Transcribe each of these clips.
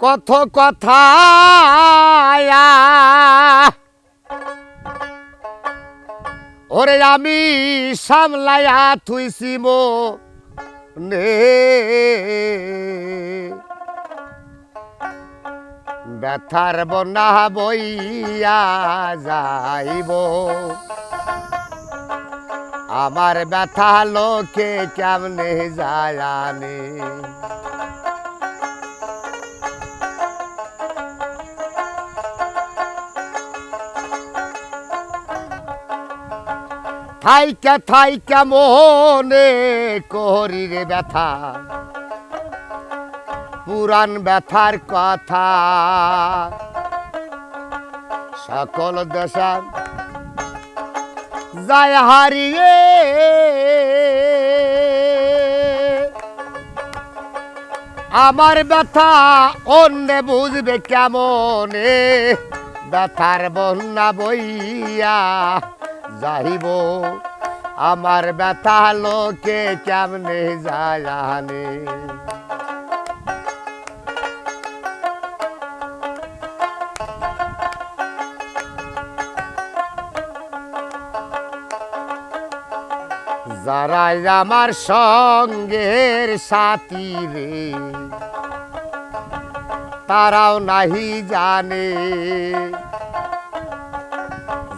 কত কথা ওরে আমি সামলায়া থুইছি মো নে ব্যথার বন্যা বইয়া যাইব। আমার ব্যথা লোকে কেমনে যায়ানে থাইকা থাইকা মনে করি রে ব্যথা। পুরান ব্যথার কথা। সকল দেশা যায় হারিয়ে। আমার ব্যথা অন্য বুঝবে কেমনে? ব্যথার বন্যা বইয়া যাইব। আমার ব্যথা লোকে কেমনে জানে যারাই আমার সঙ্গের সাথী রে তারাও নাহি জানে।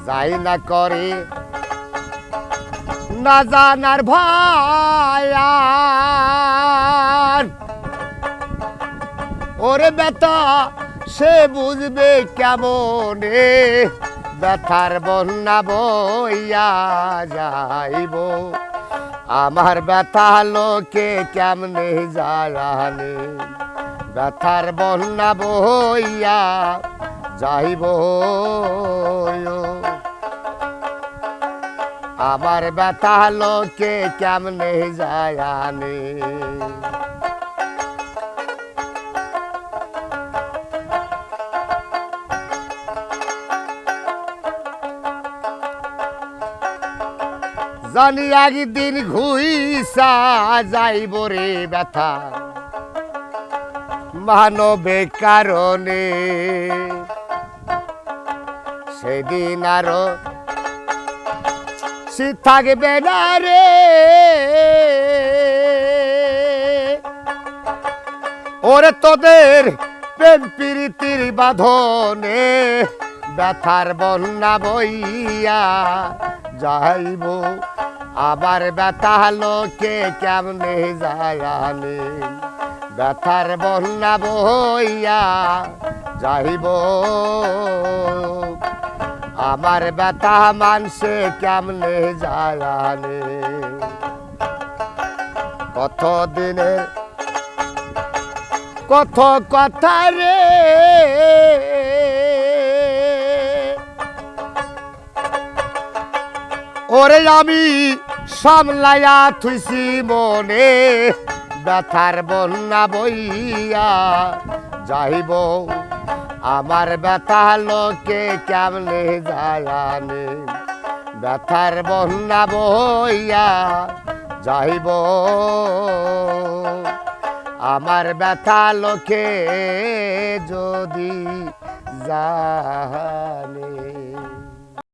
যাই না করে। না জানার ভায়ার ওরে বেতা সে বুঝবে কেমনে? ব্যথার বন্যা বইয়া যাইব। আমার ব্যথা লোকে কেমনে জানে ব্যথার বন্যা বইয়া যাইব। আমার ব্যথা লোকে কেমনে জানে জানি একদিন ঘুইসা যাইব রে ব্যথা। মানবে কারণে। সেদিন আরও সে থাকবে না রে। ওরে তোদের প্রেম প্রীতির বাঁধনে ব্যথার বন্যা বইয়া যাইব। আবার ব্যথা লোকে কেমনে জানে ব্যথার বন্যা বইয়া যাইব। আমার ব্যথা মানসে কেমনে জানে কত দিনে কত কথা রে? ওরে আমি সামলায়া থুইছি মনে, ব্যথার বন্যা বইয়া যাইব আমার ব্যথা লোকে কেমনে জায়ানে ব্যথার বন্যা বইয়া যাইব। আমার ব্যথা লোকে যদি জানে।